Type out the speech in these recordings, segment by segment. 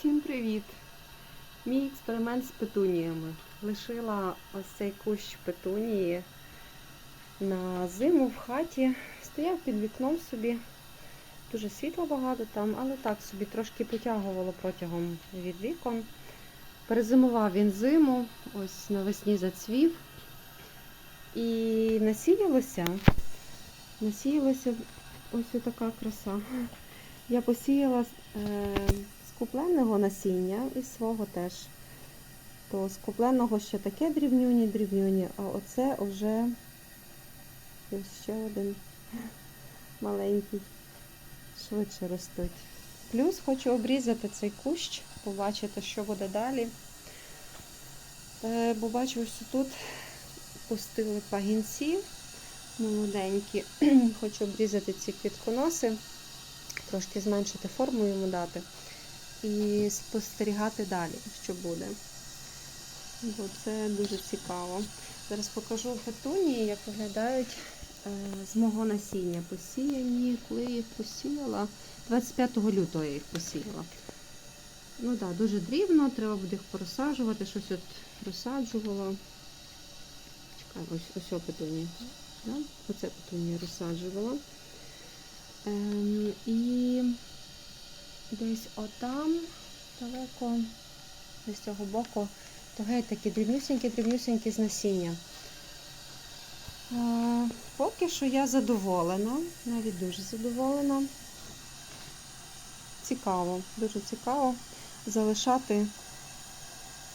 Всім привіт! Мій експеримент з петуніями. Лишила ось цей кущ петунії на зиму в хаті. Стояв під вікном собі. Дуже світло багато там, але так собі трошки потягувало протягом від вікон. Перезимував він зиму, ось навесні зацвів. І насіялося. Насіялося ось така краса. Я посіяла е, купленого насіння і свого теж. То з купленого ще таке дрібнюні, дрібнюні, а оце вже ще один маленький, швидше ростуть. Плюс хочу обрізати цей кущ, побачити, що буде далі. Е, бо бачу, що тут пустили пагінці молоденькі. Хочу обрізати ці квітконоси трошки зменшити форму йому дати і спостерігати далі, що буде. Бо це дуже цікаво. Зараз покажу петунії, як виглядають е, з мого насіння. Посіяні, коли я їх посіяла. 25 лютого я їх посіяла. Ну так, да, дуже дрібно, треба буде їх порозсаджувати, щось от розсаджувала. Чекай, ось ось петунія. Да? Оце петунія розсаджувала. Ем, і десь отам далеко, з цього боку, то геть такі дрібнюсенькі-дрібнюсенькі з насіння. Поки що я задоволена, навіть дуже задоволена. Цікаво, дуже цікаво залишати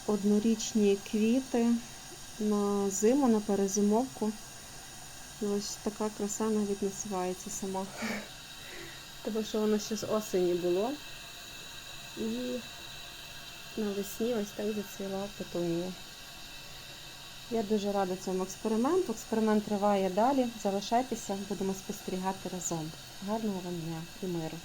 однорічні квіти на зиму, на перезимовку. І ось така краса навіть насувається сама. Тому що воно ще з осені було. І навесні ось так зацвіла петунія. Я дуже рада цьому експерименту. Експеримент триває далі. Залишайтеся, будемо спостерігати разом. Гарного вам дня і миру!